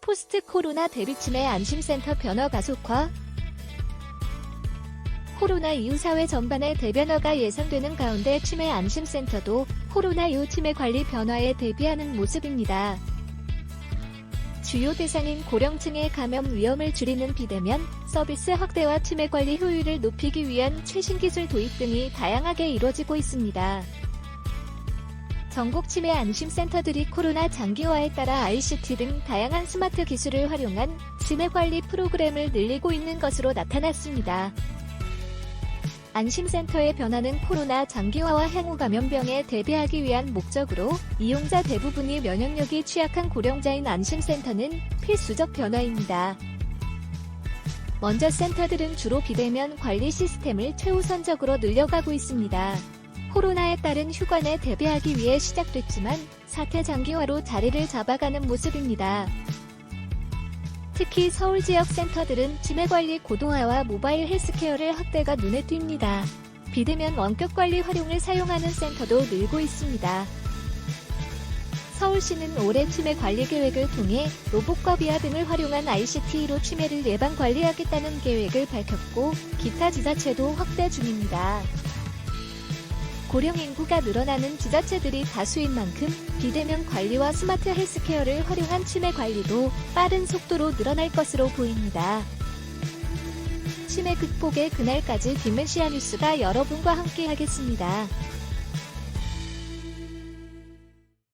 포스트 코로나 대비 치매 안심센터 변화 가속화 코로나 이후 사회 전반의 대변화가 예상되는 가운데 치매 안심센터도 코로나 이후 치매 관리 변화에 대비하는 모습입니다. 주요 대상인 고령층의 감염 위험을 줄이는 비대면 서비스 확대와 치매 관리 효율을 높이기 위한 최신 기술 도입 등이 다양하게 이루어지고 있습니다. 전국 치매 안심센터들이 코로나 장기화에 따라 ICT 등 다양한 스마트 기술을 활용한 치매 관리 프로그램을 늘리고 있는 것으로 나타났습니다. 안심센터의 변화는 코로나 장기화와 향후 감염병에 대비하기 위한 목적으로 이용자 대부분이 면역력이 취약한 고령자인 안심센터는 필수적 변화입니다. 먼저 센터들은 주로 비대면 관리 시스템을 최우선적으로 늘려가고 있습니다. 코로나에 따른 휴관에 대비하기 위해 시작됐지만 사태 장기화로 자리를 잡아가는 모습입니다. 특히 서울 지역 센터들은 치매 관리 고도화와 모바일 헬스케어를 확대가 눈에 띕니다. 비대면 원격 관리 활용을 사용하는 센터도 늘고 있습니다. 서울시는 올해 치매 관리 계획을 통해 로봇과 비아 등을 활용한 ICT로 치매를 예방 관리하겠다는 계획을 밝혔고 기타 지자체도 확대 중입니다. 고령 인구가 늘어나는 지자체들이 다수인 만큼 비대면 관리와 스마트 헬스케어를 활용한 치매 관리도 빠른 속도로 늘어날 것으로 보입니다. 치매 극복의 그날까지 디멘시아 뉴스가 여러분과 함께 하겠습니다.